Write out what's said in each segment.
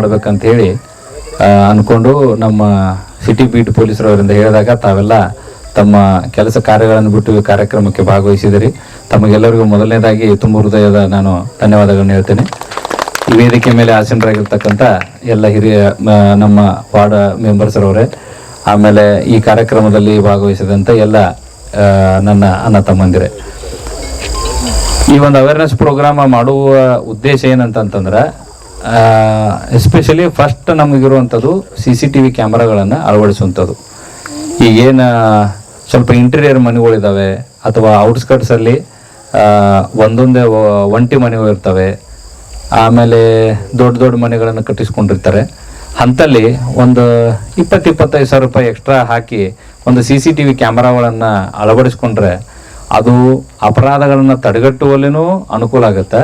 ಮಾಡ್ಬೇಕಂತ ಹೇಳಿ ಅನ್ಕೊಂಡು ನಮ್ಮ ಸಿಟಿ ಬೀಟ್ ಪೊಲೀಸರವರಿಂದ ಹೇಳಿದಾಗ ತಾವೆಲ್ಲ ತಮ್ಮ ಕೆಲಸ ಕಾರ್ಯಗಳನ್ನು ಬಿಟ್ಟು ಈ ಕಾರ್ಯಕ್ರಮಕ್ಕೆ ಭಾಗವಹಿಸಿದಿರಿ. ತಮಗೆಲ್ಲರಿಗೂ ಮೊದಲನೇದಾಗಿ ತುಂಬ ಹೃದಯದ ನಾನು ಧನ್ಯವಾದಗಳನ್ನು ಹೇಳ್ತೇನೆ. ಈ ವೇದಿಕೆ ಮೇಲೆ ಆಸೀನರಾಗಿರ್ತಕ್ಕಂಥ ಎಲ್ಲ ಹಿರಿಯ ನಮ್ಮ ವಾರ್ಡ್ ಮೆಂಬರ್ಸ್ ಅವರೇ ಆಮೇಲೆ ಈ ಕಾರ್ಯಕ್ರಮದಲ್ಲಿ ಭಾಗವಹಿಸಿದಂಥ ಎಲ್ಲ ನನ್ನ ಅಣ್ಣ ತಮ್ಮಂದಿರೇ. ಈ ಒಂದು ಅವೇರ್ನೆಸ್ ಪ್ರೋಗ್ರಾಮ್ ಮಾಡುವ ಉದ್ದೇಶ ಏನಂತಂತಂದ್ರೆ ಎಸ್ಪೆಷಲಿ ಫಸ್ಟ್ ನಮಗಿರುವಂಥದ್ದು ಸಿ ಸಿ ಟಿ ವಿ ಕ್ಯಾಮ್ರಾಗಳನ್ನು ಅಳವಡಿಸುವಂಥದ್ದು. ಈಗೇನು ಸ್ವಲ್ಪ ಇಂಟೀರಿಯರ್ ಮನೆಗಳಿದ್ದಾವೆ ಅಥವಾ ಔಟ್ಸ್ಕರ್ಟ್ಸಲ್ಲಿ ಒಂದೊಂದೇ ಒಂಟಿ ಮನೆಗಳು ಇರ್ತವೆ. ಆಮೇಲೆ ದೊಡ್ಡ ದೊಡ್ಡ ಮನೆಗಳನ್ನು ಕಟ್ಟಿಸ್ಕೊಂಡಿರ್ತಾರೆ. ಅಂಥಲ್ಲಿ ಒಂದು ಇಪ್ಪತ್ತು ಇಪ್ಪತ್ತೈದು ಸಾವಿರ ರೂಪಾಯಿ ಎಕ್ಸ್ಟ್ರಾ ಹಾಕಿ ಒಂದು ಸಿ ಸಿ ಟಿ ವಿ ಕ್ಯಾಮ್ರಾಗಳನ್ನು ಅಳವಡಿಸ್ಕೊಂಡ್ರೆ ಅದು ಅಪರಾಧಗಳನ್ನು ತಡೆಗಟ್ಟುವಲ್ಲಿನೂ ಅನುಕೂಲ ಆಗುತ್ತೆ.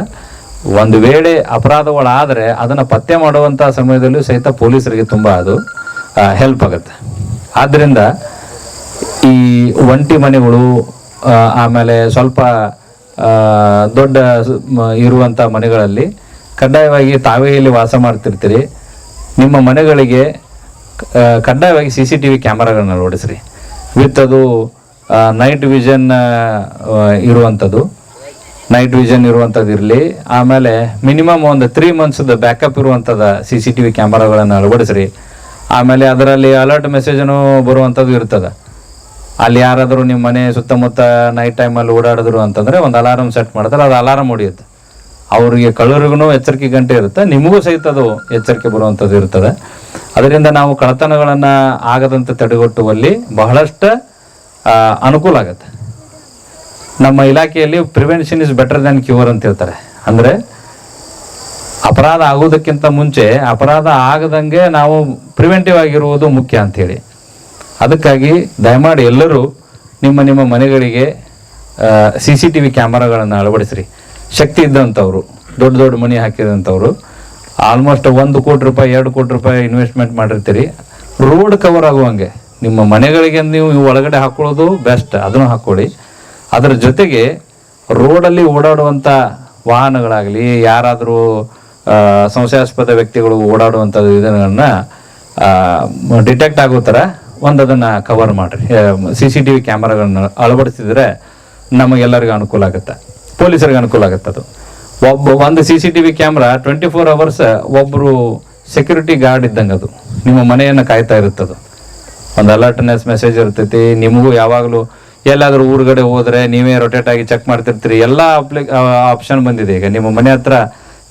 ಒಂದು ವೇಳೆ ಅಪರಾಧಗಳಾದರೆ ಅದನ್ನು ಪತ್ತೆ ಮಾಡುವಂಥ ಸಮಯದಲ್ಲೂ ಸಹಿತ ಪೊಲೀಸರಿಗೆ ತುಂಬ ಅದು ಹೆಲ್ಪ್ ಆಗುತ್ತೆ. ಆದ್ದರಿಂದ ಈ ಒಂಟಿ ಮನೆಗಳು ಆಮೇಲೆ ಸ್ವಲ್ಪ ದೊಡ್ಡ ಇರುವಂಥ ಮನೆಗಳಲ್ಲಿ ಕಡ್ಡಾಯವಾಗಿ ತಾವೇ ಇಲ್ಲಿ ವಾಸ ಮಾಡ್ತಿರ್ತೀರಿ. ನಿಮ್ಮ ಮನೆಗಳಿಗೆ ಕಡ್ಡಾಯವಾಗಿ ಸಿ ಸಿ ಟಿ ವಿ ಕ್ಯಾಮರಾಗಳನ್ನ ಅಳವಡಿಸ್ರಿ ವಿತ್ ಅದು ನೈಟ್ ವಿಷನ್ ಇರುವಂಥದ್ದು ನೈಟ್ ವಿಷನ್ ಇರುವಂಥದ್ದು ಇರಲಿ. ಆಮೇಲೆ ಮಿನಿಮಮ್ ಒಂದು ತ್ರೀ ಮಂತ್ಸ್ದು ಬ್ಯಾಕಪ್ ಇರುವಂಥದ್ದು ಸಿ ಸಿ ಟಿ ವಿ ಕ್ಯಾಮರಾಗಳನ್ನು ಅಳವಡಿಸ್ರಿ. ಆಮೇಲೆ ಅದರಲ್ಲಿ ಅಲರ್ಟ್ ಮೆಸೇಜನು ಬರುವಂಥದ್ದು ಇರ್ತದೆ. ಅಲ್ಲಿ ಯಾರಾದರೂ ನಿಮ್ಮ ಮನೆ ಸುತ್ತಮುತ್ತ ನೈಟ್ ಟೈಮಲ್ಲಿ ಓಡಾಡಿದ್ರು ಅಂತಂದರೆ ಒಂದು ಅಲಾರಮ್ ಸೆಟ್ ಮಾಡ್ತಾರೆ, ಅದು ಅಲಾರಮ್ ಹೊಡಿಯುತ್ತೆ. ಅವರಿಗೆ ಕಳ್ಳರಿಗೂ ಎಚ್ಚರಿಕೆ ಗಂಟೆ ಇರುತ್ತೆ, ನಿಮಗೂ ಸಹಿತ ಅದು ಎಚ್ಚರಿಕೆ ಬರುವಂಥದ್ದು ಇರ್ತದೆ. ಅದರಿಂದ ನಾವು ಕಳ್ಳತನಗಳನ್ನು ಆಗದಂತೆ ತಡೆಗಟ್ಟುವಲ್ಲಿ ಬಹಳಷ್ಟು ಅನುಕೂಲ ಆಗುತ್ತೆ. ನಮ್ಮ ಇಲಾಖೆಯಲ್ಲಿ prevention is better than cure ಅಂತ ಹೇಳ್ತಾರೆ. ಅಂದರೆ ಅಪರಾಧ ಆಗೋದಕ್ಕಿಂತ ಮುಂಚೆ ಅಪರಾಧ ಆಗದಂಗೆ ನಾವು ಪ್ರಿವೆಂಟಿವ್ ಆಗಿರುವುದು ಮುಖ್ಯ ಅಂಥೇಳಿ ಅದಕ್ಕಾಗಿ ದಯಮಾಡಿ ಎಲ್ಲರೂ ನಿಮ್ಮ ನಿಮ್ಮ ಮನೆಗಳಿಗೆ ಸಿ ಸಿ ಟಿ ವಿ ಕ್ಯಾಮರಾಗಳನ್ನು ಅಳವಡಿಸ್ರಿ. ಶಕ್ತಿ ಇದ್ದಂಥವ್ರು, ದೊಡ್ಡ ದೊಡ್ಡ ಮನಿ ಹಾಕಿದಂಥವ್ರು ಆಲ್ಮೋಸ್ಟ್ ಒಂದು ಕೋಟಿ ರೂಪಾಯಿ, ಎರಡು ಕೋಟಿ ರೂಪಾಯಿ ಇನ್ವೆಸ್ಟ್ಮೆಂಟ್ ಮಾಡಿರ್ತೀರಿ. ರೋಡ್ ಕವರ್ ಆಗುವಂಗೆ ನಿಮ್ಮ ಮನೆಗಳಿಗೆ ನೀವು ಒಳಗಡೆ ಹಾಕೊಳ್ಳೋದು ಬೆಸ್ಟ್ ಅದನ್ನು ಹಾಕ್ಕೊಳ್ಳಿ ಅದರ ಜೊತೆಗೆ ರೋಡಲ್ಲಿ ಓಡಾಡುವಂಥ ವಾಹನಗಳಾಗಲಿ, ಯಾರಾದರೂ ಸಂಶಯಾಸ್ಪದ ವ್ಯಕ್ತಿಗಳು ಓಡಾಡುವಂಥದ್ದು ಇದನ್ನ ಡಿಟೆಕ್ಟ್ ಆಗೋ ಥರ ಒಂದು ಅದನ್ನು ಕವರ್ ಮಾಡಿರಿ. ಸಿ ಸಿ ಟಿ ವಿ ಕ್ಯಾಮ್ರಾಗಳನ್ನ ಅಳವಡಿಸಿದರೆ ನಮಗೆಲ್ಲರಿಗೂ ಅನುಕೂಲ ಆಗುತ್ತೆ. ಪೊಲೀಸರಿಗೆ ಅನುಕೂಲ ಆಗುತ್ತೆ ಅದು. ಒಬ್ಬ, ಒಂದು C C T V camera twenty four hours ಒಬ್ಬರು ಸೆಕ್ಯೂರಿಟಿ ಗಾರ್ಡ್ ಇದ್ದಂಗೆ ಅದು. ನಿಮ್ಮ ಮನೆಯನ್ನು ಕಾಯ್ತಾ ಇರುತ್ತದು. ಒಂದು ಅಲರ್ಟ್ನೆಸ್ ಮೆಸೇಜ್ ಇರ್ತೈತಿ, ನಿಮಗೂ ಯಾವಾಗಲೂ ಎಲ್ಲಾದರೂ ಊರುಗಡೆ ಹೋದ್ರೆ ನೀವೇ ರೊಟೇಟ್ ಆಗಿ ಚೆಕ್ ಮಾಡ್ತಿರ್ತೀರಿ. ಎಲ್ಲ ಅಪ್ಲಿ ಆಪ್ಷನ್ ಬಂದಿದೆ. ಈಗ ನಿಮ್ಮ ಮನೆ ಹತ್ರ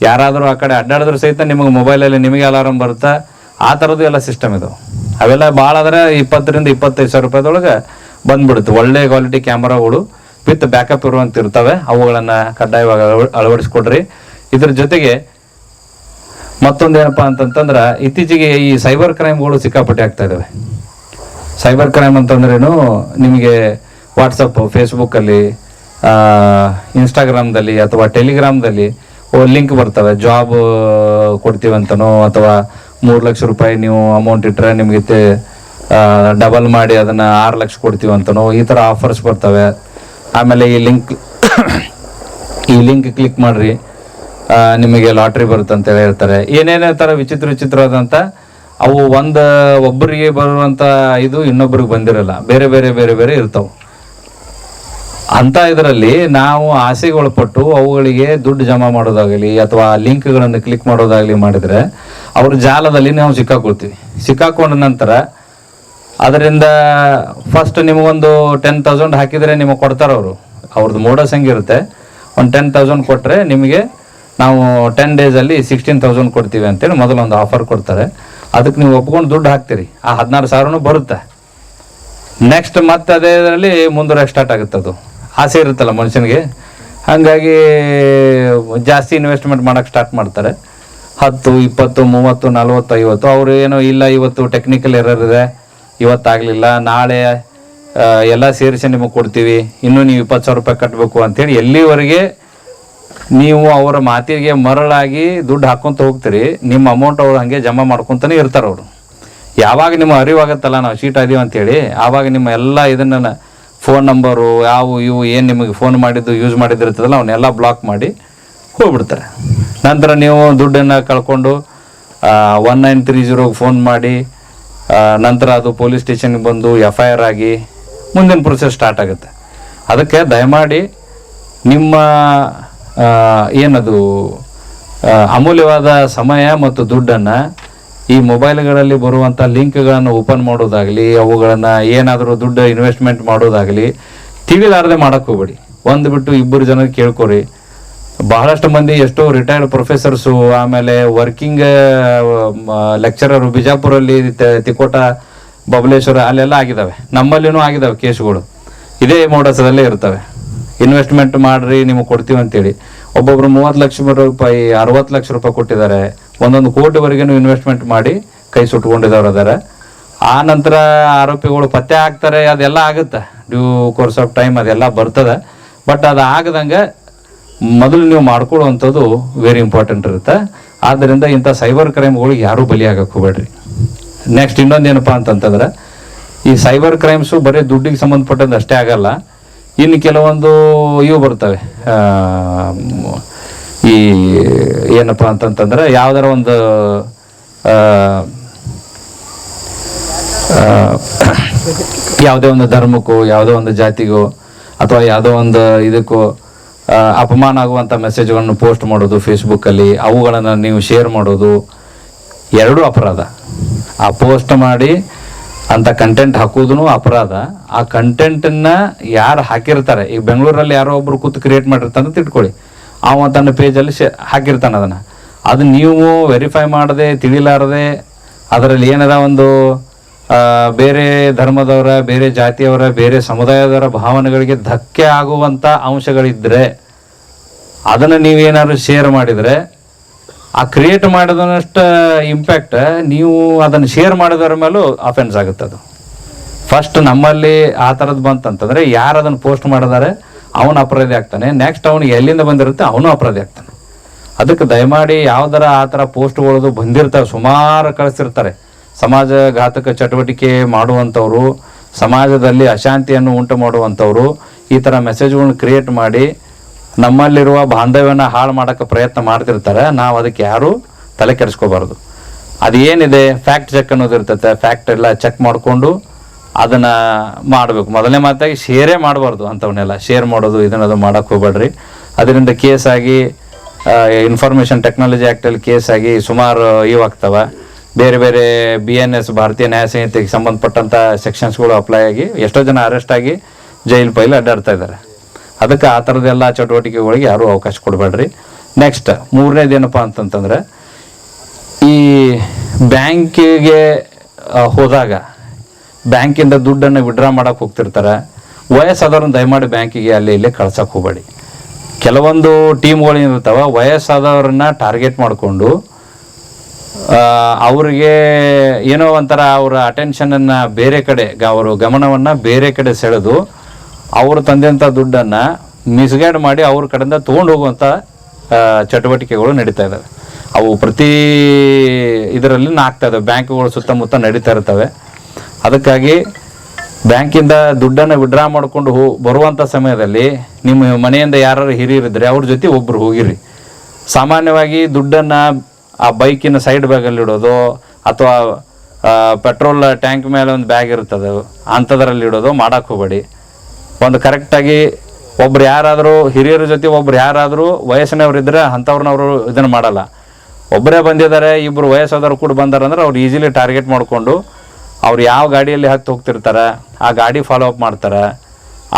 ಯಾರಾದರೂ ಆ ಕಡೆ ಅಡ್ಡಾಡಿದ್ರು ಸಹಿತ ನಿಮಗೆ ಮೊಬೈಲಲ್ಲಿ ನಿಮಗೆ ಅಲಾರಂ ಬರುತ್ತಾ? ಆ ಥರದ್ದು ಎಲ್ಲ ಸಿಸ್ಟಮ್ ಇದು. ಅವೆಲ್ಲ ಭಾಳ ಆದರೆ ಇಪ್ಪತ್ತರಿಂದ ಇಪ್ಪತ್ತೈದು ಸಾವಿರ ರೂಪಾಯಿದೊಳಗೆ ಬಂದ್ಬಿಡುತ್ತೆ. ಒಳ್ಳೆ ಕ್ವಾಲಿಟಿ ಕ್ಯಾಮ್ರಾಗಳು ವಿತ್ ಬ್ಯಾಕಪ್ ಇರುವಂತ ಇರ್ತವೆ. ಅವುಗಳನ್ನು ಕಡ್ಡಾಯವಾಗಿ ಅಳವ- ಅಳವಡಿಸ್ಕೊಡ್ರಿ. ಇದ್ರ ಜೊತೆಗೆ ಮತ್ತೊಂದು ಏನಪ್ಪಾ ಅಂತಂತಂದ್ರೆ ಇತ್ತೀಚೆಗೆ ಈ ಸೈಬರ್ ಕ್ರೈಮ್ಗಳು ಸಿಕ್ಕಾಪಟ್ಟೆ ಆಗ್ತಾ ಇದ್ದಾವೆ ಸೈಬರ್ ಕ್ರೈಮ್ ಅಂತಂದ್ರೇನು ನಿಮಗೆ ವಾಟ್ಸಪ್ ಫೇಸ್ಬುಕ್ಕಲ್ಲಿ ಇನ್ಸ್ಟಾಗ್ರಾಮ್ದಲ್ಲಿ ಅಥವಾ ಟೆಲಿಗ್ರಾಮ್ದಲ್ಲಿ ಲಿಂಕ್ ಬರ್ತವೆ. ಜಾಬ್ ಕೊಡ್ತೀವಂತನೋ ಅಥವಾ ಮೂರು ಲಕ್ಷ ರೂಪಾಯಿ ನೀವು ಅಮೌಂಟ್ ಇಟ್ಟರೆ ನಿಮಗೆ ಡಬಲ್ ಮಾಡಿ ಅದನ್ನು ಆರು ಲಕ್ಷ ಕೊಡ್ತೀವಂತನೋ ಈ ಥರ ಆಫರ್ಸ್ ಬರ್ತವೆ. ಆಮೇಲೆ ಈ ಲಿಂಕ್ ಈ ಲಿಂಕ್ ಕ್ಲಿಕ್ ಮಾಡಿರಿ. ನಿಮಗೆ ಲಾಟ್ರಿ ಬರುತ್ತೆ ಅಂತ ಹೇಳ್ತಾರೆ. ಏನೇನೇ ಥರ ವಿಚಿತ್ರ ವಿಚಿತ್ರವಾದಂಥ ಅವು ಒಂದು ಒಬ್ಬರಿಗೆ ಬರುವಂಥ ಇದು ಇನ್ನೊಬ್ಬರಿಗೆ ಬಂದಿರಲ್ಲ. ಬೇರೆ ಬೇರೆ ಬೇರೆ ಬೇರೆ ಇರ್ತಾವೆ. ಅಂತ ಇದರಲ್ಲಿ ನಾವು ಆಸೆಗೊಳಪಟ್ಟು ಅವುಗಳಿಗೆ ದುಡ್ಡು ಜಮಾ ಮಾಡೋದಾಗಲಿ ಅಥವಾ ಲಿಂಕ್ಗಳನ್ನು ಕ್ಲಿಕ್ ಮಾಡೋದಾಗಲಿ ಮಾಡಿದರೆ ಅವ್ರ ಜಾಲದಲ್ಲಿ ನಾವು ಸಿಕ್ಕಾಕೊಳ್ತೀವಿ. ಸಿಕ್ಕಾಕೊಂಡ ನಂತರ ಅದರಿಂದ ಫಸ್ಟ್ ನಿಮಗೊಂದು ಟೆನ್ ತೌಸಂಡ್ ಹಾಕಿದರೆ ನಿಮಗೆ ಕೊಡ್ತಾರೆ ಅವರು. ಅವ್ರದ್ದು ಮೋಡಸ್ ಹೆಂಗಿರುತ್ತೆ ಒಂದು ಟೆನ್ ತೌಸಂಡ್ ಕೊಟ್ಟರೆ ನಿಮಗೆ ನಾವು ಟೆನ್ ಡೇಸಲ್ಲಿ ಸಿಕ್ಸ್ಟೀನ್ ತೌಸಂಡ್ ಕೊಡ್ತೀವಿ ಅಂತೇಳಿ ಮೊದಲೊಂದು ಆಫರ್ ಕೊಡ್ತಾರೆ. ಅದಕ್ಕೆ ನೀವು ಒಪ್ಕೊಂಡು ದುಡ್ಡು ಹಾಕ್ತೀರಿ. ಆ ಹದಿನಾರು ಸಾವಿರನೂ ಬರುತ್ತೆ. ನೆಕ್ಸ್ಟ್ ಮತ್ತೆ ಅದೇ ಇದರಲ್ಲಿ ಮುಂದುವರೆ ಸ್ಟಾರ್ಟ್ ಆಗುತ್ತೆ ಅದು. ಆಸೆ ಇರುತ್ತಲ್ಲ ಮನುಷ್ಯನಿಗೆ. ಹಾಗಾಗಿ ಜಾಸ್ತಿ ಇನ್ವೆಸ್ಟ್ಮೆಂಟ್ ಮಾಡೋಕೆ ಸ್ಟಾರ್ಟ್ ಮಾಡ್ತಾರೆ. ಹತ್ತು, ಇಪ್ಪತ್ತು, ಮೂವತ್ತು, ನಲ್ವತ್ತು, ಐವತ್ತು. ಅವರು ಏನೋ, ಇಲ್ಲ, ಇವತ್ತು ಟೆಕ್ನಿಕಲ್ ಎರರ್ ಇದೆ, ಇವತ್ತಾಗಲಿಲ್ಲ, ನಾಳೆ ಎಲ್ಲ ಸೇರಿಸಿ ನಿಮಗೆ ಕೊಡ್ತೀವಿ, ಇನ್ನೂ ನೀವು ಇಪ್ಪತ್ತು ಸಾವಿರ ರೂಪಾಯಿ ಕಟ್ಟಬೇಕು ಅಂತೇಳಿ ಎಲ್ಲಿವರೆಗೆ ನೀವು ಅವರ ಮಾತಿಗೆ ಮರಳಾಗಿ ದುಡ್ಡು ಹಾಕ್ಕೊಂತ ಹೋಗ್ತೀರಿ, ನಿಮ್ಮ ಅಮೌಂಟ್ ಅವ್ರು ಹಾಗೆ ಜಮಾ ಮಾಡ್ಕೊತಾನೆ ಇರ್ತಾರೆ ಅವರು. ಯಾವಾಗ ನಿಮ್ಮ ಅರಿವಾಗತ್ತಲ್ಲ, ನಾವು ಶೀಟ್ ಅದೀವಿ ಅಂತೇಳಿ ಆವಾಗ ನಿಮ್ಮ ಎಲ್ಲ ಇದನ್ನ ಫೋನ್ ನಂಬರು ಯಾವ, ಇವು, ಏನು ನಿಮಗೆ ಫೋನ್ ಮಾಡಿದ್ದು ಯೂಸ್ ಮಾಡಿದಿರ್ತದಲ್ಲ ಅವನ್ನೆಲ್ಲ ಬ್ಲಾಕ್ ಮಾಡಿ ಹೋಗ್ಬಿಡ್ತಾರೆ. ನಂತರ ನೀವು ದುಡ್ಡನ್ನು ಕಳ್ಕೊಂಡು ಒನ್ ನೈನ್ ತ್ರೀ ಜೀರೋಗೆ ಫೋನ್ ಮಾಡಿ ನಂತರ ಅದು ಪೊಲೀಸ್ ಸ್ಟೇಷನ್ಗೆ ಬಂದು ಎಫ್ ಐ ಆರ್ ಆಗಿ ಮುಂದಿನ ಪ್ರೊಸೆಸ್ ಸ್ಟಾರ್ಟ್ ಆಗುತ್ತೆ. ಅದಕ್ಕೆ ದಯಮಾಡಿ ನಿಮ್ಮ ಏನದು ಅಮೂಲ್ಯವಾದ ಸಮಯ ಮತ್ತು ದುಡ್ಡನ್ನು ಈ ಮೊಬೈಲ್ಗಳಲ್ಲಿ ಬರುವಂಥ ಲಿಂಕ್ಗಳನ್ನು ಓಪನ್ ಮಾಡೋದಾಗಲಿ, ಅವುಗಳನ್ನು ಏನಾದರೂ ದುಡ್ಡು ಇನ್ವೆಸ್ಟ್ಮೆಂಟ್ ಮಾಡೋದಾಗಲಿ, ತಿಳಿಲಾರದೆ ಮಾಡಕ್ಕೆ ಹೋಗ್ಬೇಡಿ. ಒಂದು ಬಿಟ್ಟು ಇಬ್ಬರು ಜನ ಕೇಳ್ಕೊರಿ. ಬಹಳಷ್ಟು ಮಂದಿ ಎಷ್ಟೋ ರಿಟೈರ್ಡ್ ಪ್ರೊಫೆಸರ್ಸು ಆಮೇಲೆ ವರ್ಕಿಂಗ್ ಲೆಕ್ಚರರು ಬಿಜಾಪುರಲ್ಲಿ ತಿಕೋಟ, ಬಬಲೇಶ್ವರ ಅಲ್ಲೆಲ್ಲ ಆಗಿದ್ದಾವೆ. ನಮ್ಮಲ್ಲಿನೂ ಆಗಿದ್ದಾವೆ ಕೇಸ್ಗಳು. ಇದೇ ಮೋಡಸದಲ್ಲೇ ಇರ್ತವೆ. ಇನ್ವೆಸ್ಟ್ಮೆಂಟ್ ಮಾಡ್ರಿ, ನಿಮಗೆ ಕೊಡ್ತೀವಿ ಅಂತೇಳಿ ಒಬ್ಬೊಬ್ರು ಮೂವತ್ತು ಲಕ್ಷ ರೂಪಾಯಿ, ಅರವತ್ತು ಲಕ್ಷ ರೂಪಾಯಿ ಕೊಟ್ಟಿದ್ದಾರೆ. ಒಂದೊಂದು ಕೋಟಿವರೆಗೂ ಇನ್ವೆಸ್ಟ್ಮೆಂಟ್ ಮಾಡಿ ಕೈ ಸುಟ್ಕೊಂಡಿದ್ದವ್ರು ಅದಾರ. ಆ ನಂತರ ಆರೋಪಿಗಳು ಪತ್ತೆ ಆಗ್ತಾರೆ ಅದೆಲ್ಲ ಆಗುತ್ತೆ. ಡ್ಯೂ ಕೋರ್ಸ್ ಆಫ್ ಟೈಮ್ ಅದೆಲ್ಲ ಬರ್ತದೆ. ಬಟ್ ಅದು ಆಗದಂಗೆ ಮೊದಲು ನೀವು ಮಾಡ್ಕೊಳ್ಳುವಂಥದ್ದು ವೆರಿ ಇಂಪಾರ್ಟೆಂಟ್ ಇರುತ್ತೆ. ಆದ್ದರಿಂದ ಇಂಥ ಸೈಬರ್ ಕ್ರೈಮ್ಗಳಿಗೆ ಯಾರೂ ಬಲಿಯಾಗಕ್ಕೆ ಹೋಗ್ಬೇಡ್ರಿ ನೆಕ್ಸ್ಟ್ ಇನ್ನೊಂದು ಏನಪ್ಪಾ ಅಂತಂತಂದ್ರೆ, ಈ ಸೈಬರ್ ಕ್ರೈಮ್ಸು ಬರೀ ದುಡ್ಡಿಗೆ ಸಂಬಂಧಪಟ್ಟದ್ದು ಅಷ್ಟೇ ಆಗಲ್ಲ. ಇನ್ನು ಕೆಲವೊಂದು ಇವು ಬರ್ತವೆ. ಈ, ಏನಪ್ಪ ಅಂತಂತಂದ್ರೆ ಯಾವ್ದಾರ ಒಂದು ಯಾವುದೇ ಒಂದು ಧರ್ಮಕ್ಕೂ, ಯಾವುದೋ ಒಂದು ಜಾತಿಗೋ, ಅಥವಾ ಯಾವುದೋ ಒಂದು ಇದಕ್ಕೂ ಅಪಮಾನ ಆಗುವಂಥ ಮೆಸೇಜ್ಗಳನ್ನು ಪೋಸ್ಟ್ ಮಾಡೋದು ಫೇಸ್ಬುಕ್ಕಲ್ಲಿ ಅವುಗಳನ್ನು ನೀವು ಶೇರ್ ಮಾಡೋದು ಎರಡೂ ಅಪರಾಧ. ಆ ಪೋಸ್ಟ್ ಮಾಡಿ ಅಂತ ಕಂಟೆಂಟ್ ಹಾಕೋದು ಅಪರಾಧ. ಆ ಕಂಟೆಂಟನ್ನು ಯಾರು ಹಾಕಿರ್ತಾರೆ, ಈಗ ಬೆಂಗಳೂರಲ್ಲಿ ಯಾರೋ ಒಬ್ರು ಕೂತು ಕ್ರಿಯೇಟ್ ಮಾಡಿರ್ತಾರೆ ಅಂತ ಇಟ್ಕೊಳ್ಳಿ. ಅವ ತನ್ನ ಪೇಜಲ್ಲಿ ಶೇ ಹಾಕಿರ್ತಾನೆ ಅದನ್ನು. ಅದು ನೀವು ವೆರಿಫೈ ಮಾಡದೆ, ತಿಳಿಲಾರದೆ, ಅದರಲ್ಲಿ ಏನಾರ ಒಂದು ಬೇರೆ ಧರ್ಮದವರ, ಬೇರೆ ಜಾತಿಯವರ, ಬೇರೆ ಸಮುದಾಯದವರ ಭಾವನೆಗಳಿಗೆ ಧಕ್ಕೆ ಆಗುವಂಥ ಅಂಶಗಳಿದ್ದರೆ ಅದನ್ನು ನೀವೇನಾದ್ರು ಶೇರ್ ಮಾಡಿದರೆ, ಆ ಕ್ರಿಯೇಟ್ ಮಾಡಿದಷ್ಟು ಇಂಪ್ಯಾಕ್ಟ್ ನೀವು ಅದನ್ನು ಶೇರ್ ಮಾಡಿದವರ ಮೇಲೂ ಅಫೆನ್ಸ್ ಆಗುತ್ತೆ ಅದು. ಫಸ್ಟ್ ನಮ್ಮಲ್ಲಿ ಆ ಥರದ್ದು ಬಂತಂತಂದರೆ ಯಾರು ಅದನ್ನು ಪೋಸ್ಟ್ ಮಾಡಿದಾರೆ? ಅವನು ಅಪರಾಧಿ ಆಗ್ತಾನೆ. ನೆಕ್ಸ್ಟ್ ಅವನಿಗೆ ಎಲ್ಲಿಂದ ಬಂದಿರುತ್ತೆ? ಅವನು ಅಪರಾಧಿ ಆಗ್ತಾನೆ. ಅದಕ್ಕೆ ದಯಮಾಡಿ ಯಾವ್ದಾರ ಆ ಥರ ಪೋಸ್ಟ್ಗಳದು ಬಂದಿರ್ತಾರೆ, ಸುಮಾರು ಕಳಿಸಿರ್ತಾರೆ. ಸಮಾಜ ಘಾತಕ ಚಟುವಟಿಕೆ ಮಾಡುವಂಥವ್ರು, ಸಮಾಜದಲ್ಲಿ ಅಶಾಂತಿಯನ್ನು ಉಂಟು ಮಾಡುವಂಥವ್ರು, ಈ ಥರ ಮೆಸೇಜ್ಗಳನ್ನ ಕ್ರಿಯೇಟ್ ಮಾಡಿ ನಮ್ಮಲ್ಲಿರುವ ಬಾಂಧವ್ಯನ ಹಾಳು ಮಾಡೋಕ್ಕೆ ಪ್ರಯತ್ನ ಮಾಡ್ತಿರ್ತಾರೆ. ನಾವು ಅದಕ್ಕೆ ಯಾರೂ ತಲೆ ಕೆಡಿಸ್ಕೋಬಾರ್ದು. ಅದೇನಿದೆ? ಫ್ಯಾಕ್ಟ್ ಚೆಕ್ ಅನ್ನೋದು ಇರ್ತೈತೆ ಫ್ಯಾಕ್ಟ್ ಎಲ್ಲ ಚೆಕ್ ಮಾಡಿಕೊಂಡು ಅದನ್ನ ಮಾಡಬೇಕು. ಮೊದಲನೇ ಮಾತಾಗಿ ಶೇರೇ ಮಾಡಬಾರ್ದು ಅಂಥವನ್ನೆಲ್ಲ ಶೇರ್ ಮಾಡೋದು, ಇದನ್ನದು ಮಾಡಕ್ಕೆ ಹೋಗ್ಬೇಡ್ರಿ. ಅದರಿಂದ ಕೇಸ್ ಆಗಿ ಇನ್ಫಾರ್ಮೇಷನ್ ಟೆಕ್ನಾಲಜಿ ಆ್ಯಕ್ಟಲ್ಲಿ ಕೇಸ್ ಆಗಿ ಸುಮಾರು ಇವಾಗ್ತವೆ ಬೇರೆ ಬೇರೆ ಬಿ ಎನ್ ಎಸ್ ಭಾರತೀಯ ನ್ಯಾಯ ಸಂಹಿತೆಗೆ ಸಂಬಂಧಪಟ್ಟಂಥ ಸೆಕ್ಷನ್ಸ್ಗಳು ಅಪ್ಲೈ ಆಗಿ ಎಷ್ಟೋ ಜನ ಅರೆಸ್ಟ್ ಆಗಿ ಜೈಲ್ ಪೈಲ್ ಅಡ್ಡಾಡ್ತಾ ಇದ್ದಾರೆ ಅದಕ್ಕೆ ಆ ಥರದ್ದೆಲ್ಲ ಚಟುವಟಿಕೆಗಳಿಗೆ ಯಾರೂ ಅವಕಾಶ ಕೊಡಬೇಡ್ರಿ. ನೆಕ್ಸ್ಟ್ ಮೂರನೇದೇನಪ್ಪ ಅಂತಂತಂದ್ರೆ, ಈ ಬ್ಯಾಂಕಿಗೆ ಹೋದಾಗ ಬ್ಯಾಂಕಿಂದ ದುಡ್ಡನ್ನು ವಿಡ್ರಾ ಮಾಡಕ್ಕೆ ಹೋಗ್ತಿರ್ತಾರೆ. ವಯಸ್ಸಾದವ್ರನ್ನ ದಯಮಾಡಿ ಬ್ಯಾಂಕಿಗೆ ಅಲ್ಲಿ ಇಲ್ಲಿ ಕಳ್ಸಕ್ಕೆ ಹೋಗಬೇಡಿ. ಕೆಲವೊಂದು ಟೀಮ್ಗಳು ಏನಿರ್ತಾವ, ವಯಸ್ಸಾದವ್ರನ್ನ ಟಾರ್ಗೆಟ್ ಮಾಡಿಕೊಂಡು ಅವರಿಗೆ ಏನೋ ಒಂಥರ ಅವರ ಅಟೆನ್ಷನನ್ನು ಬೇರೆ ಕಡೆ ಅವರು ಗಮನವನ್ನು ಬೇರೆ ಕಡೆ ಸೆಳೆದು, ಅವರು ತಂದಂಥ ದುಡ್ಡನ್ನು ಮಿಸ್ಗೈಡ್ ಮಾಡಿ ಅವ್ರ ಕಡೆಯಿಂದ ತೊಗೊಂಡು ಹೋಗುವಂಥ ಚಟುವಟಿಕೆಗಳು ನಡೀತಾ ಇದ್ದಾವೆ. ಅವು ಪ್ರತಿ ಇದರಲ್ಲಿ ಆಗ್ತಾ ಇದ್ದಾವೆ. ಬ್ಯಾಂಕ್ಗಳು ಸುತ್ತಮುತ್ತ ನಡೀತಾ ಇರ್ತವೆ. ಅದಕ್ಕಾಗಿ ಬ್ಯಾಂಕಿಂದ ದುಡ್ಡನ್ನು ವಿಡ್ರಾ ಮಾಡಿಕೊಂಡು ಹೋ ಬರುವಂಥ ಸಮಯದಲ್ಲಿ ನಿಮ್ಮ ಮನೆಯಿಂದ ಯಾರು ಹಿರಿಯರಿದ್ದರೆ ಅವ್ರ ಜೊತೆ ಒಬ್ಬರು ಹೋಗಿರಿ. ಸಾಮಾನ್ಯವಾಗಿ ದುಡ್ಡನ್ನು ಆ ಬೈಕಿನ ಸೈಡ್ ಬ್ಯಾಗಲ್ಲಿಡೋದು ಅಥವಾ ಪೆಟ್ರೋಲ್ ಟ್ಯಾಂಕ್ ಮೇಲೆ ಒಂದು ಬ್ಯಾಗ್ ಇರ್ತದೆ, ಅಂಥದ್ರಲ್ಲಿ ಇಡೋದು ಮಾಡೋಕ್ಕೆ ಹೋಗಬೇಡಿ. ಒಂದು ಕರೆಕ್ಟಾಗಿ ಒಬ್ರು ಯಾರಾದರೂ ಹಿರಿಯರ ಜೊತೆ ಒಬ್ರು ಯಾರಾದರೂ ವಯಸ್ಸಿನವ್ರು ಇದ್ರೆ ಅಂಥವ್ರನ್ನವರು ಇದನ್ನು ಮಾಡಲ್ಲ. ಒಬ್ಬರೇ ಬಂದಿದ್ದಾರೆ ಇಬ್ಬರು ವಯಸ್ಸಾದವ್ರು ಕೂಡ ಬಂದಾರಂದ್ರೆ ಅವ್ರು ಈಸಿಲಿ ಟಾರ್ಗೆಟ್ ಮಾಡಿಕೊಂಡು ಅವ್ರು ಯಾವ ಗಾಡಿಯಲ್ಲಿ ಹತ್ತು ಹೋಗ್ತಿರ್ತಾರೆ, ಆ ಗಾಡಿ ಫಾಲೋ ಅಪ್ ಮಾಡ್ತಾರೆ,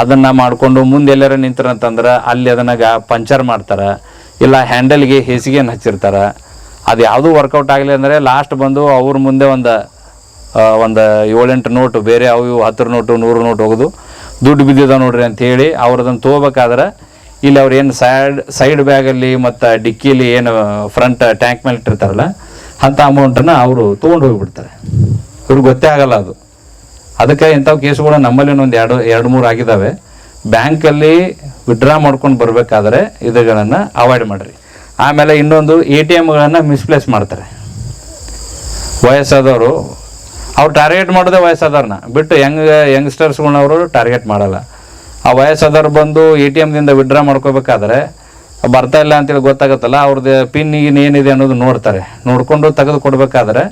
ಅದನ್ನು ಮಾಡಿಕೊಂಡು ಮುಂದೆ ಎಲ್ಲಾರ ನಿಂತಿರಂತಂದ್ರೆ ಅಲ್ಲಿ ಅದನ್ನು ಪಂಚರ್ ಮಾಡ್ತಾರೆ, ಇಲ್ಲ ಹ್ಯಾಂಡಲ್ಗೆ ಹೇಸಿಗೆಯನ್ನು ಹಚ್ಚಿರ್ತಾರೆ, ಅದು ಯಾವುದೂ ವರ್ಕೌಟ್ ಆಗಲಿ ಅಂದರೆ ಲಾಸ್ಟ್ ಬಂದು ಅವ್ರ ಮುಂದೆ ಒಂದು ಒಂದು ಏಳೆಂಟು ನೋಟು ಬೇರೆ ಅವು ಇವು ಹತ್ತರ ನೋಟು ನೂರು ನೋಟು ಹೋಗೋದು. ದುಡ್ಡು ಬಿದ್ದಿದ ನೋಡ್ರಿ ಹೇಳಿ ಅವ್ರು ಅದನ್ನು ತೊಗೋಬೇಕಾದ್ರೆ ಇಲ್ಲಿ ಅವ್ರು ಏನು ಸೈಡ್ ಸೈಡ್ ಬ್ಯಾಗಲ್ಲಿ ಮತ್ತು ಡಿಕ್ಕಿಲಿ ಏನು ಫ್ರಂಟ್ ಟ್ಯಾಂಕ್ ಮೇಲೆ ಇಟ್ಟಿರ್ತಾರಲ್ಲ ಅಂಥ ಅಮೌಂಟನ್ನು ಅವರು ತೊಗೊಂಡು ಹೋಗಿಬಿಡ್ತಾರೆ. ಇವ್ರಿಗೆ ಗೊತ್ತೇ ಆಗಲ್ಲ ಅದು. ಅದಕ್ಕೆ ಇಂಥವು ಕೇಸುಗಳು ನಮ್ಮಲ್ಲಿ ಒಂದು ಎರಡು ಎರಡು, ಮೂರು ಆಗಿದ್ದಾವೆ ಬ್ಯಾಂಕಲ್ಲಿ ವಿಡ್ರಾ ಮಾಡ್ಕೊಂಡು ಬರಬೇಕಾದ್ರೆ ಇದುಗಳನ್ನು ಅವಾಯ್ಡ್ ಮಾಡಿರಿ. ಆಮೇಲೆ ಇನ್ನೊಂದು ಎ ಟಿ ಎಮ್ಗಳನ್ನು ಮಿಸ್ಪ್ಲೇಸ್ ಮಾಡ್ತಾರೆ. ವಯಸ್ಸಾದವರು, ಅವ್ರು ಟಾರ್ಗೆಟ್ ಮಾಡೋದೇ ವಯಸ್ಸಾದವ್ರನ್ನ. ಬಿಟ್ಟು ಯಂಗ್ ಯಂಗ್ಸ್ಟರ್ಸ್ಗಳನ್ನವರು ಟಾರ್ಗೆಟ್ ಮಾಡಲ್ಲ. ಆ ವಯಸ್ಸಾದವ್ರು ಬಂದು ಎ ಟಿ ಎಮ್ದಿಂದ ವಿಡ್ರಾ ಮಾಡ್ಕೋಬೇಕಾದ್ರೆ ಬರ್ತಾ ಇಲ್ಲ ಅಂತೇಳಿ ಗೊತ್ತಾಗುತ್ತಲ್ಲ ಅವ್ರದ್ದು ಪಿನ್ ಏನಿದೆ ಅನ್ನೋದು ನೋಡ್ತಾರೆ. ನೋಡಿಕೊಂಡು ತೆಗೆದು ಕೊಡ್ಬೇಕಾದ್ರೆ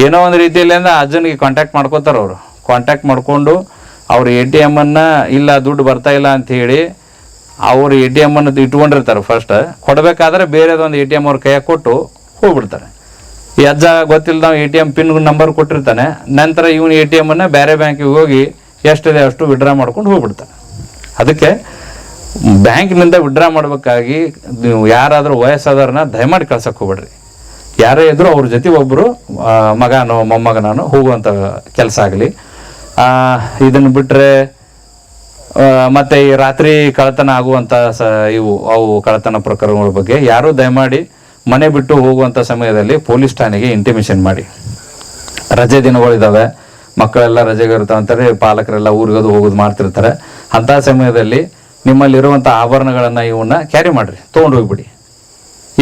ಏನೋ ಒಂದು ರೀತಿಯಲ್ಲಿ ಅಂದ್ರೆ ಅಜ್ಜನಿಗೆ ಕಾಂಟ್ಯಾಕ್ಟ್ ಮಾಡ್ಕೋತಾರೆ ಅವರು. ಕಾಂಟ್ಯಾಕ್ಟ್ ಮಾಡ್ಕೊಂಡು ಅವ್ರ ಎ ಟಿ ಎಮ್ಮನ್ನು ಇಲ್ಲ, ದುಡ್ಡು ಬರ್ತಾ ಇಲ್ಲ ಅಂತ ಹೇಳಿ ಅವ್ರು ಎ ಟಿ ಎಮ್ಮನ್ನು ಇಟ್ಕೊಂಡಿರ್ತಾರೆ ಫಸ್ಟ್ ಕೊಡಬೇಕಾದ್ರೆ ಬೇರೆದೊಂದು ಎ ಟಿ ಎಂ ಅವ್ರ ಕೈಯಾಗ ಕೊಟ್ಟು ಹೋಗ್ಬಿಡ್ತಾರೆ. ಈ ಅಜ್ಜ ಗೊತ್ತಿಲ್ಲ A T M pin number ಕೊಟ್ಟಿರ್ತಾನೆ. ನಂತರ ಇವನು ಎ ಟಿ ಎಮ್ಮನ್ನು ಬೇರೆ ಬ್ಯಾಂಕಿಗೆ ಹೋಗಿ ಎಷ್ಟಿದೆ ಅಷ್ಟು ವಿಡ್ರಾ ಮಾಡ್ಕೊಂಡು ಹೋಗ್ಬಿಡ್ತಾನೆ. ಅದಕ್ಕೆ ಬ್ಯಾಂಕ್ನಿಂದ ವಿಡ್ರಾ ಮಾಡಬೇಕಾಗಿ ನೀವು ಯಾರಾದರೂ ವಯಸ್ಸಾದವ್ರನ್ನ ದಯಮಾಡಿ ಕಳ್ಸಕ್ಕೆ ಹೋಗ್ಬೇಡ್ರಿ. ಯಾರೇ ಇದ್ರು ಅವ್ರ ಜೊತೆ ಒಬ್ಬರು ಮಗನೋ, ಮೊಮ್ಮಗನೋ ಹೋಗುವಂಥ ಕೆಲಸ ಆಗಲಿ. ಇದನ್ನು ಬಿಟ್ಟರೆ ಮತ್ತು ಈ ರಾತ್ರಿ ಕಳತನ ಆಗುವಂಥ ಸ, ಇವು, ಅವು ಕಳತನ ಪ್ರಕರಣಗಳ ಬಗ್ಗೆ ಯಾರೂ ದಯಮಾಡಿ ಮನೆ ಬಿಟ್ಟು ಹೋಗುವಂಥ ಸಮಯದಲ್ಲಿ ಪೊಲೀಸ್ ಠಾಣೆಗೆ ಇಂಟಿಮೇಷನ್ ಮಾಡಿ. ರಜೆ ದಿನಗಳಿದ್ದಾವೆ ಮಕ್ಕಳೆಲ್ಲ ರಜೆಗೆ ಇರ್ತಾವೆ ಅಂತಾರೆ, ಪಾಲಕರೆಲ್ಲ ಊರಿಗೋದು ಹೋಗೋದು ಮಾಡ್ತಿರ್ತಾರೆ. ಅಂಥ ಸಮಯದಲ್ಲಿ ನಿಮ್ಮಲ್ಲಿರುವಂಥ ಆಭರಣಗಳನ್ನು ಇವನ್ನ ಕ್ಯಾರಿ ಮಾಡಿರಿ, ತೊಗೊಂಡು ಹೋಗ್ಬಿಡಿ.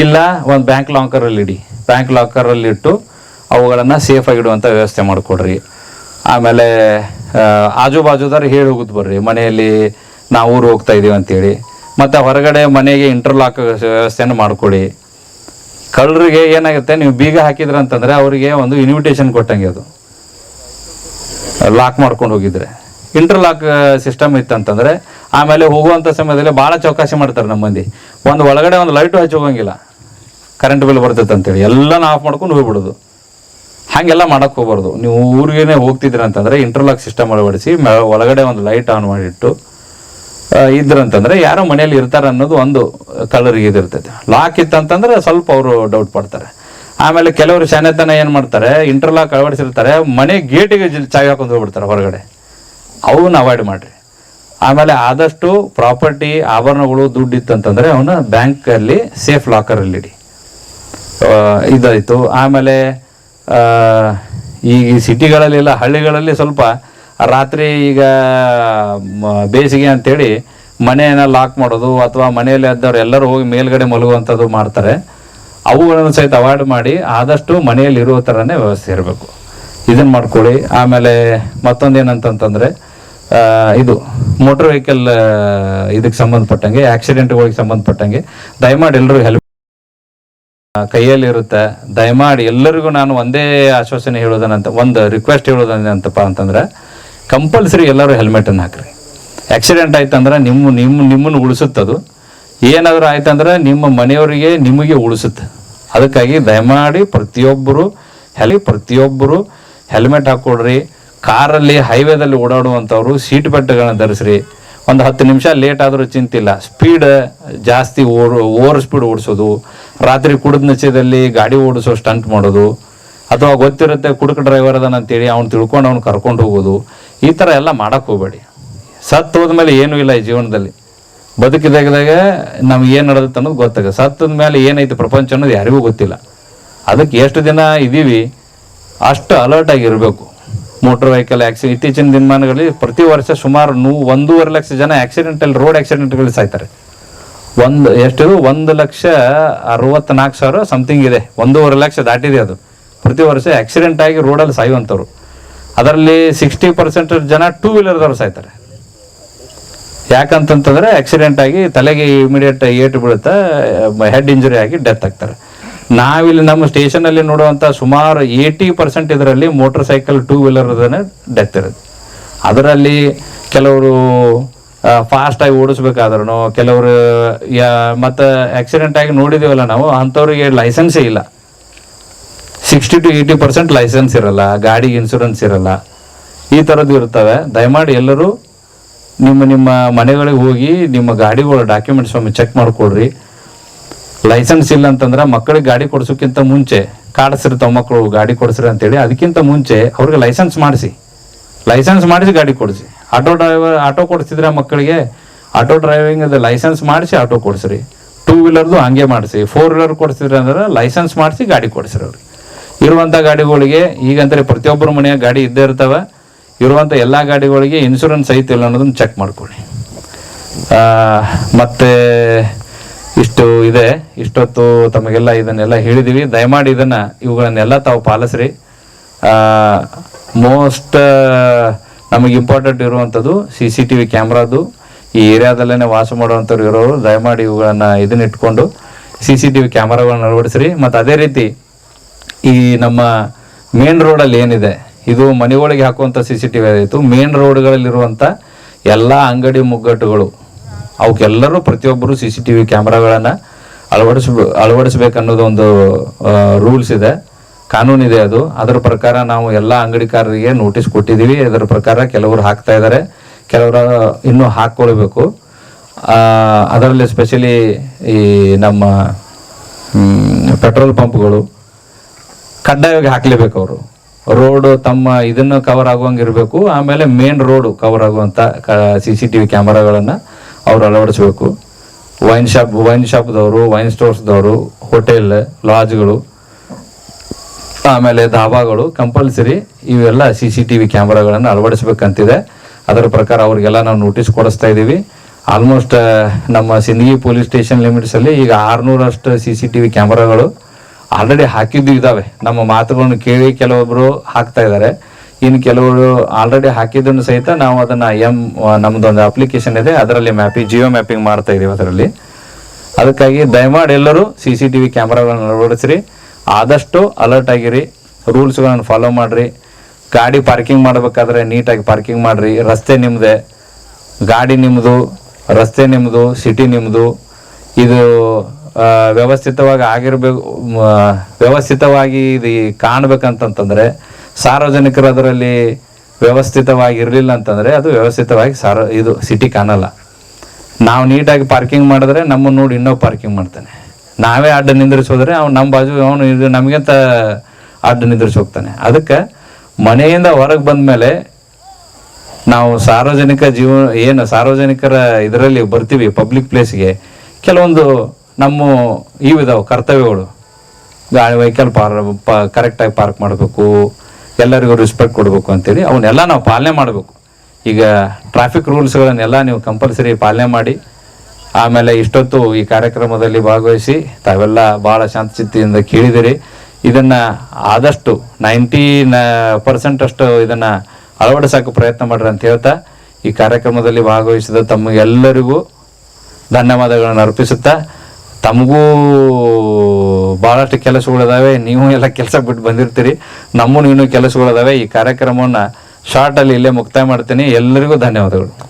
ಇಲ್ಲ, ಒಂದು ಬ್ಯಾಂಕ್ ಲಾಕರಲ್ಲಿ ಇಡಿ ಬ್ಯಾಂಕ್ ಲಾಕರಲ್ಲಿ ಇಟ್ಟು ಅವುಗಳನ್ನು ಸೇಫ್ ಇಡುವಂಥ ವ್ಯವಸ್ಥೆ ಮಾಡಿಕೊಡ್ರಿ. ಆಮೇಲೆ ಆಜು ಬಾಜುದಾರ ಹೇಳಿ ಹೋಗುದು ಬರ್ರಿ. ಮನೆಯಲ್ಲಿ ನಾವು ಊರು ಹೋಗ್ತಾ ಇದ್ದೀವಿ ಅಂತೇಳಿ. ಮತ್ತು ಹೊರಗಡೆ ಮನೆಗೆ ಇಂಟರ್ಲಾಕ್ ವ್ಯವಸ್ಥೆಯನ್ನು ಮಾಡಿಕೊಡಿ. ಕಳ್ಳರಿಗೆ ಏನಾಗುತ್ತೆ, ನೀವು ಬೀಗ ಹಾಕಿದ್ರ ಅಂತಂದರೆ ಅವರಿಗೆ ಒಂದು ಇನ್ವಿಟೇಷನ್ ಕೊಟ್ಟಂಗೆ ಅದು. ಲಾಕ್ ಮಾಡ್ಕೊಂಡು ಹೋಗಿದ್ರೆ. ಇಂಟರ್ಲಾಕ್ ಸಿಸ್ಟಮ್ ಇತ್ತಂತಂದರೆ ಆಮೇಲೆ ಹೋಗುವಂಥ ಸಮಯದಲ್ಲಿ ಭಾಳ ಚೌಕಾಸಿ ಮಾಡ್ತಾರೆ ನಮ್ಮ ಮಂದಿ ಒಂದು ಒಳಗಡೆ ಒಂದು ಲೈಟು ಹಚ್ಚಿ ಹೋಗಂಗಿಲ್ಲ. ಕರೆಂಟ್ ಬಿಲ್ ಬರ್ತೈತೆ ಅಂತೇಳಿ ಎಲ್ಲನ ಆಫ್ ಮಾಡ್ಕೊಂಡು ಹೋಗ್ಬಿಡೋದು. ಹಾಗೆಲ್ಲ ಮಾಡಕ್ಕೆ ಹೋಗ್ಬಾರ್ದು. ನೀವು ಊರಿಗೇನೆ ಹೋಗ್ತಿದ್ದೀರ ಅಂತಂದ್ರೆ ಇಂಟರ್ಲಾಕ್ ಸಿಸ್ಟಮ್ ಅಳವಡಿಸಿ ಒಳಗಡೆ ಒಂದು ಲೈಟ್ ಆನ್ ಮಾಡಿಟ್ಟು ಇದ್ರಂತಂದರೆ ಯಾರೋ ಮನೆಯಲ್ಲಿ ಇರ್ತಾರೆ ಅನ್ನೋದು ಒಂದು ಕಲರಿಗೆ ಇದಿರ್ತೈತೆ ಲಾಕ್ ಇತ್ತಂತಂದ್ರೆ ಸ್ವಲ್ಪ ಅವರು ಡೌಟ್ ಪಡ್ತಾರೆ. ಆಮೇಲೆ ಕೆಲವರು ಶಾನೆತನ ಏನು ಮಾಡ್ತಾರೆ ಇಂಟರ್ಲಾಕ್ ಅಳವಡಿಸಿರ್ತಾರೆ ಮನೆ ಗೇಟಿಗೆ ಚಾವಿ ಹಾಕೊಂಡು ಹೋಗ್ಬಿಡ್ತಾರೆ ಹೊರಗಡೆ. ಅವನ್ನ ಅವಾಯ್ಡ್ ಮಾಡ್ರಿ. ಆಮೇಲೆ ಆದಷ್ಟು ಪ್ರಾಪರ್ಟಿ ಆಭರಣಗಳು ದುಡ್ಡು ಇತ್ತಂತಂದ್ರೆ ಅವನ್ನ ಬ್ಯಾಂಕಲ್ಲಿ ಸೇಫ್ ಲಾಕರಲ್ಲಿ ಇಡಿ. ಆ, ಇದಾಯಿತು. ಆಮೇಲೆ ಈಗ ಸಿಟಿಗಳಲ್ಲೆಲ್ಲ, ಹಳ್ಳಿಗಳಲ್ಲಿ ಸ್ವಲ್ಪ ರಾತ್ರಿ ಈಗ ಬೇಸಿಗೆ ಅಂತೇಳಿ ಮನೆಯನ್ನು ಲಾಕ್ ಮಾಡೋದು ಅಥವಾ ಮನೆಯಲ್ಲಿ ಇದ್ದವ್ರು ಎಲ್ಲರೂ ಹೋಗಿ ಮೇಲ್ಗಡೆ ಮಲಗುವಂಥದ್ದು ಮಾಡ್ತಾರೆ. ಅವುಗಳನ್ನು ಸಹಿತ ಅವಾಯ್ಡ್ ಮಾಡಿ ಆದಷ್ಟು ಮನೆಯಲ್ಲಿ ಇರುವ ಥರನೇ ವ್ಯವಸ್ಥೆ ಇರಬೇಕು. ಇದನ್ನು ಮಾಡ್ಕೊಳ್ಳಿ. ಆಮೇಲೆ ಮತ್ತೊಂದೇನಂತಂತಂದರೆ ಇದು ಮೋಟ್ರ್ ವೆಹಿಕಲ್ ಇದಕ್ಕೆ ಸಂಬಂಧಪಟ್ಟಂಗೆ ಆಕ್ಸಿಡೆಂಟ್ಗಳಿಗೆ ಸಂಬಂಧಪಟ್ಟಂಗೆ, ದಯಮಾಡಿ ಎಲ್ಲರೂ ಹೆಲ್ಪ್ ಕೈಯಲ್ಲಿ ಇರುತ್ತೆ ದಯಮಾಡಿ ಎಲ್ಲರಿಗೂ ನಾನು ಒಂದೇ ಆಶ್ವಾಸನೆ ಹೇಳೋದನ್ನಂತ ಒಂದು ರಿಕ್ವೆಸ್ಟ್ ಹೇಳೋದನ್ನಂತಪ್ಪ ಅಂತಂದ್ರೆ ಕಂಪಲ್ಸರಿ ಎಲ್ಲರೂ ಹೆಲ್ಮೆಟನ್ನು ಹಾಕ್ರಿ. ಆಕ್ಸಿಡೆಂಟ್ ಆಯ್ತಂದ್ರೆ ನಿಮ್ಮ ನಿಮ್ಮ, ನಿಮ್ಮನ್ನು ಉಳಿಸುತ್ತದು ಏನಾದರೂ ಆಯ್ತಂದ್ರೆ ನಿಮ್ಮ ಮನೆಯವರಿಗೆ ನಿಮಗೆ ಉಳಿಸುತ್ತೆ. ಅದಕ್ಕಾಗಿ ದಯಮಾಡಿ ಪ್ರತಿಯೊಬ್ಬರು ಹೆಲಿ ಪ್ರತಿಯೊಬ್ಬರು ಹೆಲ್ಮೆಟ್ ಹಾಕ್ಕೊಡ್ರಿ. ಕಾರಲ್ಲಿ ಹೈವೇದಲ್ಲಿ ಓಡಾಡುವಂಥವ್ರು ಸೀಟ್ ಬೆಲ್ಟ್ಗಳನ್ನ ಧರಿಸ್ರಿ. ಒಂದು ಹತ್ತು ನಿಮಿಷ ಲೇಟ್ ಆದರೂ ಚಿಂತಿಲ್ಲ. ಸ್ಪೀಡ್ ಜಾಸ್ತಿ ಓಡ್ ಓವರ್ ಸ್ಪೀಡ್ ಓಡಿಸೋದು, ರಾತ್ರಿ ಕುಡಿದ ನಿಶ್ಚಯದಲ್ಲಿ ಗಾಡಿ ಓಡಿಸೋ ಸ್ಟಂಟ್ ಮಾಡೋದು, ಅಥವಾ ಗೊತ್ತಿರುತ್ತೆ ಕುಡುಕ ಡ್ರೈವರ್ ಅದಾನ ಅಂತೇಳಿ ಅವ್ನು ತಿಳ್ಕೊಂಡು ಅವ್ನು ಕರ್ಕೊಂಡು ಹೋಗೋದು, ಈ ಥರ ಎಲ್ಲ ಮಾಡಕ್ಕೆ ಹೋಗಬೇಡಿ. ಸತ್ತು ಹೋದ್ಮೇಲೆ ಏನೂ ಇಲ್ಲ ಈ ಜೀವನದಲ್ಲಿ. ಬದುಕಿದಾಗದಾಗ ನಮ್ಗೆ ಏನು ನಡೆದತ್ತೆ ಅನ್ನೋದು ಗೊತ್ತಾಗ ಸತ್ತದ ಮೇಲೆ ಏನೈತೆ ಪ್ರಪಂಚ ಅನ್ನೋದು ಯಾರಿಗೂ ಗೊತ್ತಿಲ್ಲ. ಅದಕ್ಕೆ ಎಷ್ಟು ದಿನ ಇದ್ದೀವಿ ಅಷ್ಟು ಅಲರ್ಟ್ ಆಗಿರಬೇಕು. ಮೋಟರ್ ವೆಹಿಕಲ್ ಆಕ್ಸಿಡೆಂಟ್ ಇತ್ತೀಚಿನ ದಿನಮಾನಗಳಲ್ಲಿ ಪ್ರತಿ ವರ್ಷ ಸುಮಾರು ನೂ, ಒಂದೂವರೆ ಲಕ್ಷ ಜನ ಆಕ್ಸಿಡೆಂಟಲ್ಲಿ ರೋಡ್ ಆಕ್ಸಿಡೆಂಟ್ಗಳು ಸಾಯ್ತಾರೆ. ಒಂದು, ಎಷ್ಟು ಒಂದು ಲಕ್ಷ ಅರವತ್ನಾಲ್ಕು ಸಾವಿರ ಸಮಥಿಂಗ್ ಇದೆ. ಒಂದೂವರೆ ಲಕ್ಷ ದಾಟಿದೆ ಅದು. ಪ್ರತಿ ವರ್ಷ ಆಕ್ಸಿಡೆಂಟ್ ಆಗಿ ರೋಡಲ್ಲಿ ಸಾಯುವಂಥವ್ರು. ಅದರಲ್ಲಿ ಸಿಕ್ಸ್ಟಿ ಪರ್ಸೆಂಟ್ ಜನ ಟೂ ವೀಲರ್ದವ್ರು ಸಾಯ್ತಾರೆ. ಯಾಕಂತಂತಂದರೆ ಆಕ್ಸಿಡೆಂಟ್ ಆಗಿ ತಲೆಗೆ ಇಮಿಡಿಯೇಟ್ ಏಟು ಬೀಳುತ್ತಾ ಹೆಡ್ ಇಂಜುರಿ ಆಗಿ ಡೆತ್ ಆಗ್ತಾರೆ. ನಾವಿಲ್ಲಿ ನಮ್ಮ ಸ್ಟೇಷನ್ ಅಲ್ಲಿ ನೋಡುವಂತ ಸುಮಾರು ಏಯ್ಟಿ ಪರ್ಸೆಂಟ್ ಇದರಲ್ಲಿ motor cycle two wheeler death ಇರುತ್ತೆ. ಅದರಲ್ಲಿ ಕೆಲವರು ಫಾಸ್ಟ್ ಆಗಿ ಓಡಿಸ್ಬೇಕಾದ್ರೂ ಕೆಲವರು ಮತ್ತೆ ಆಕ್ಸಿಡೆಂಟ್ ಆಗಿ ನೋಡಿದೀವಲ್ಲ ನಾವು, ಅಂಥವ್ರಿಗೆ ಲೈಸೆನ್ಸೇ ಇಲ್ಲ. Sixty to eighty percent licence ಇರಲ್ಲ ಗಾಡಿಗೆ ಇನ್ಶೂರೆನ್ಸ್ ಇರಲ್ಲ. ಈ ಥರದ್ದು ಇರ್ತವೆ. ದಯಮಾಡಿ ಎಲ್ಲರೂ ನಿಮ್ಮ ನಿಮ್ಮ ಮನೆಗಳಿಗೆ ಹೋಗಿ, ನಿಮ್ಮ ಗಾಡಿಗಳ ಡಾಕ್ಯುಮೆಂಟ್ಸ್ ಒಮ್ಮೆ ಚೆಕ್ ಮಾಡ್ಕೊಳ್ರಿ ಲೈಸೆನ್ಸ್ ಇಲ್ಲ ಅಂತಂದ್ರೆ ಮಕ್ಕಳಿಗೆ ಗಾಡಿ ಕೊಡ್ಸೋಕ್ಕಿಂತ ಮುಂಚೆ ಕಾಡಿಸಿರ್ತಾವ ಮಕ್ಕಳು, ಗಾಡಿ ಕೊಡಿಸ್ರಿ ಅಂತೇಳಿ ಅದಕ್ಕಿಂತ ಮುಂಚೆ ಅವ್ರಿಗೆ ಲೈಸೆನ್ಸ್ ಮಾಡಿಸಿ. ಲೈಸೆನ್ಸ್ ಮಾಡಿಸಿ ಗಾಡಿ ಕೊಡಿಸಿ. ಆಟೋ ಡ್ರೈವರ್ ಆಟೋ ಕೊಡಿಸಿದ್ರೆ ಮಕ್ಕಳಿಗೆ ಆಟೋ ಡ್ರೈವಿಂಗ್ ಅದು ಲೈಸೆನ್ಸ್ ಮಾಡಿಸಿ ಆಟೋ ಕೊಡಿಸ್ರಿ. ಟೂ ವೀಲರ್ದು ಹಂಗೆ ಮಾಡಿಸಿ. ಫೋರ್ ವೀಲರ್ ಕೊಡಿಸಿದ್ರೆ ಅಂದ್ರೆ ಲೈಸೆನ್ಸ್ ಮಾಡಿಸಿ ಗಾಡಿ ಕೊಡಿಸ್ರಿ ಅವ್ರಿಗೆ. ಇರುವಂಥ ಗಾಡಿಗಳಿಗೆ ಈಗಂದರೆ ಪ್ರತಿಯೊಬ್ಬರ ಮನೆಯ ಗಾಡಿ ಇದ್ದೇ ಇರ್ತವೆ. ಇರುವಂಥ ಎಲ್ಲ ಗಾಡಿಗಳಿಗೆ ಇನ್ಶೂರೆನ್ಸ್ ಐತಿಲ್ಲ ಅನ್ನೋದನ್ನ ಚೆಕ್ ಮಾಡ್ಕೊಳ್ಳಿ. ಮತ್ತು ಮತ್ತೆ ಇಷ್ಟು ಇದೆ, ಇಷ್ಟೊತ್ತು ತಮಗೆಲ್ಲ ಇದನ್ನೆಲ್ಲ ಹೇಳಿದೀವಿ. ದಯಮಾಡಿ ಇದನ್ನ ಇವುಗಳನ್ನೆಲ್ಲ ತಾವು ಪಾಲಿಸ್ರಿ. ಮೋಸ್ಟ್ ನಮಗೆ ಇಂಪಾರ್ಟೆಂಟ್ ಇರುವಂಥದ್ದು ಸಿ ಸಿ ಟಿ ವಿ ಕ್ಯಾಮ್ರಾದು. ಈ ಏರಿಯಾದಲ್ಲೇ ವಾಸ ಮಾಡುವಂಥವ್ರು ಇರೋರು, ದಯಮಾಡಿ ಇವುಗಳನ್ನ ಇದನ್ನ ಇಟ್ಕೊಂಡು ಸಿ ಸಿ ಟಿ ವಿ ಕ್ಯಾಮ್ರಾಗಳನ್ನ ಅಳವಡಿಸ್ರಿ. ಮತ್ತು ಅದೇ ರೀತಿ ಈ ನಮ್ಮ ಮೇನ್ ರೋಡಲ್ಲಿ ಏನಿದೆ, ಇದು ಮನೆಗಳಿಗೆ ಹಾಕುವಂಥ ಸಿ ಸಿ ಟಿ ವಿ ಆಯಿತು ಮೇನ್ ರೋಡ್ಗಳಲ್ಲಿರುವಂಥ ಎಲ್ಲ ಅಂಗಡಿ ಮುಗ್ಗಟ್ಟುಗಳು ಅವಕ್ಕೆಲ್ಲರೂ ಪ್ರತಿಯೊಬ್ಬರು ಸಿ ಸಿ ಟಿ ವಿ ಕ್ಯಾಮ್ರಾಗಳನ್ನು ಅಳವಡಿಸ್ ಅಳವಡಿಸ್ಬೇಕನ್ನೋದು ಒಂದು ರೂಲ್ಸ್ ಇದೆ. ಕಾನೂನಿದೆ ಅದು. ಅದರ ಪ್ರಕಾರ ನಾವು ಎಲ್ಲ ಅಂಗಡಿಕಾರರಿಗೆ ನೋಟಿಸ್ ಕೊಟ್ಟಿದ್ದೀವಿ. ಅದರ ಪ್ರಕಾರ ಕೆಲವರು ಹಾಕ್ತಾ ಇದ್ದಾರೆ. ಕೆಲವರು ಇನ್ನೂ ಹಾಕ್ಕೊಳ್ಬೇಕು. ಅದರಲ್ಲಿ ಸ್ಪೆಷಲಿ ಈ ನಮ್ಮ ಪೆಟ್ರೋಲ್ ಪಂಪ್ಗಳು ಕಡ್ಡಾಯವಾಗಿ ಹಾಕ್ಲೇಬೇಕು ಅವರು. ರೋಡ್ ತಮ್ಮ ಇದನ್ನು ಕವರ್ ಆಗುವಂಗೆ ಇರಬೇಕು. ಆಮೇಲೆ ಮೇನ್ ರೋಡು ಕವರ್ ಆಗುವಂಥ ಸಿ ಸಿ ಟಿ ವಿ ಕ್ಯಾಮರಾಗಳನ್ನು ಅವ್ರು ಅಳವಡಿಸ್ಬೇಕು. ವೈನ್ ಶಾಪ್ ವೈನ್ ಶಾಪ್ದವರು ವೈನ್ ಸ್ಟೋರ್ಸ್ದವರು ಹೋಟೆಲ್ ಲಾಡ್ಜ್ಗಳು ಆಮೇಲೆ ಧಾಬಾಗಳು ಕಂಪಲ್ಸರಿ ಇವೆಲ್ಲ ಸಿ ಸಿ ಟಿ ವಿ ಕ್ಯಾಮ್ರಾಗಳನ್ನು ಅಳವಡಿಸ್ಬೇಕಂತಿದೆ. ಅದರ ಪ್ರಕಾರ ಅವ್ರಿಗೆಲ್ಲ ನಾವು ನೋಟಿಸ್ ಕೊಡಿಸ್ತಾ ಇದ್ದೀವಿ. ಆಲ್ಮೋಸ್ಟ್ ನಮ್ಮ ಸಿಂದಗಿ ಪೊಲೀಸ್ ಸ್ಟೇಷನ್ ಲಿಮಿಟ್ಸಲ್ಲಿ ಈಗ ಆರುನೂರಷ್ಟು ಸಿ ಸಿ ಟಿ ವಿ ಕ್ಯಾಮ್ರಾಗಳು ಆಲ್ರೆಡಿ ಹಾಕಿದ್ದು ಇದ್ದಾವೆ. ನಮ್ಮ ಮಾತುಗಳನ್ನು ಕೇಳಿ ಕೆಲವೊಬ್ಬರು ಹಾಕ್ತಾ ಇದ್ದಾರೆ. ಇನ್ನು ಕೆಲವರು ಆಲ್ರೆಡಿ ಹಾಕಿದ್ದನ್ನು ಸಹಿತ ನಾವು ಅದನ್ನ ಎಂ ನಮ್ದೊಂದು ಅಪ್ಲಿಕೇಶನ್ ಇದೆ. ಅದರಲ್ಲಿ ಮ್ಯಾಪಿಂಗ್ ಜಿಯೋ ಮ್ಯಾಪಿಂಗ್ ಮಾಡ್ತಾ ಇದೀವಿ ಅದರಲ್ಲಿ. ಅದಕ್ಕಾಗಿ ದಯಮಾಡಿ ಎಲ್ಲರೂ ಸಿ ಸಿ ಟಿ ವಿ ಕ್ಯಾಮ್ರಾಗಳನ್ನು ಅಳವಡಿಸ್ರಿ. ಆದಷ್ಟು ಅಲರ್ಟ್ ಆಗಿರಿ. ರೂಲ್ಸ್ಗಳನ್ನು ಫಾಲೋ ಮಾಡಿರಿ. ಗಾಡಿ ಪಾರ್ಕಿಂಗ್ ಮಾಡಬೇಕಾದ್ರೆ ನೀಟಾಗಿ ಪಾರ್ಕಿಂಗ್ ಮಾಡಿರಿ. ರಸ್ತೆ ನಿಮ್ಮದೇ ಗಾಡಿ ನಿಮ್ಮದು ರಸ್ತೆ ನಿಮ್ಮದು ಸಿಟಿ ನಿಮ್ಮದು ಇದು ವ್ಯವಸ್ಥಿತವಾಗಿ ಆಗಿರಬೇಕು ವ್ಯವಸ್ಥಿತವಾಗಿ ಇದು ಕಾಣ್ಬೇಕಂತಂತಂದ್ರೆ ಸಾರ್ವಜನಿಕರು ಅದರಲ್ಲಿ ವ್ಯವಸ್ಥಿತವಾಗಿ ಇರಲಿಲ್ಲ ಅಂತಂದರೆ ಅದು ವ್ಯವಸ್ಥಿತವಾಗಿ ಸಾರ, ಇದು ಸಿಟಿ ಕಾಣಲ್ಲ. ನಾವು ನೀಟಾಗಿ ಪಾರ್ಕಿಂಗ್ ಮಾಡಿದ್ರೆ ನಮ್ಮನ್ನು ನೋಡಿ ಇನ್ನೂ ಪಾರ್ಕಿಂಗ್ ಮಾಡ್ತಾನೆ. ನಾವೇ ಅಡ್ಡ ನಿಂದ್ರಿಸೋದ್ರೆ ಅವ್ನು ನಮ್ಮ ಬಾಜು, ಅವನು ಇದು ನಮಗಿಂತ ಅಡ್ಡ ನಿಂದ್ರಿಸಿ ಹೋಗ್ತಾನೆ. ಅದಕ್ಕೆ ಮನೆಯಿಂದ ಹೊರಗೆ ಬಂದ ಮೇಲೆ ನಾವು ಸಾರ್ವಜನಿಕ ಜೀವ, ಏನು ಸಾರ್ವಜನಿಕರ ಇದರಲ್ಲಿ ಬರ್ತೀವಿ ಪಬ್ಲಿಕ್ ಪ್ಲೇಸ್ಗೆ ಕೆಲವೊಂದು ನಮ್ಮ ಇವಿದಾವೆ ಕರ್ತವ್ಯಗಳು. ಗಾಡಿ ವೆಹಿಕಲ್ ಪಾರ್, ಪ ಕರೆಕ್ಟಾಗಿ ಪಾರ್ಕ್ ಮಾಡಬೇಕು. ಎಲ್ಲರಿಗೂ ರೆಸ್ಪೆಕ್ಟ್ ಕೊಡಬೇಕು ಅಂತೇಳಿ ಅವನ್ನೆಲ್ಲ ನಾವು ಪಾಲನೆ ಮಾಡಬೇಕು. ಈಗ ಟ್ರಾಫಿಕ್ ರೂಲ್ಸ್ಗಳನ್ನೆಲ್ಲ ನೀವು ಕಂಪಲ್ಸರಿ ಪಾಲನೆ ಮಾಡಿ, ಆಮೇಲೆ ಇಷ್ಟೊತ್ತು ಈ ಕಾರ್ಯಕ್ರಮದಲ್ಲಿ ಭಾಗವಹಿಸಿ ತಾವೆಲ್ಲ ಭಾಳ ಶಾಂತಚಿತ್ತಿಯಿಂದ ಕೇಳಿದಿರಿ. ಇದನ್ನು ಆದಷ್ಟು ನೈಂಟಿ ಪರ್ಸೆಂಟ್ ಅಷ್ಟು ಇದನ್ನು ಅಳವಡಿಸೋಕೆ ಪ್ರಯತ್ನ ಮಾಡ್ರಿ ಅಂತ ಹೇಳ್ತಾ, ಈ ಕಾರ್ಯಕ್ರಮದಲ್ಲಿ ಭಾಗವಹಿಸಿದ ತಮಗೆಲ್ಲರಿಗೂ ಧನ್ಯವಾದಗಳನ್ನು ಅರ್ಪಿಸುತ್ತಾ, ತಮಗೂ ಭಾಳಷ್ಟು ಕೆಲಸಗಳಿದಾವೆ, ನೀವು ಎಲ್ಲ ಕೆಲಸ ಬಿಟ್ಟು ಬಂದಿರ್ತೀರಿ. ನಮ್ಮೂ ಇನ್ನೂ ಕೆಲಸಗಳಿದಾವೆ. ಈ ಕಾರ್ಯಕ್ರಮವನ್ನು ಶಾರ್ಟಲ್ಲಿ ಇಲ್ಲೇ ಮುಕ್ತಾಯ ಮಾಡ್ತೀನಿ. ಎಲ್ಲರಿಗೂ ಧನ್ಯವಾದಗಳು.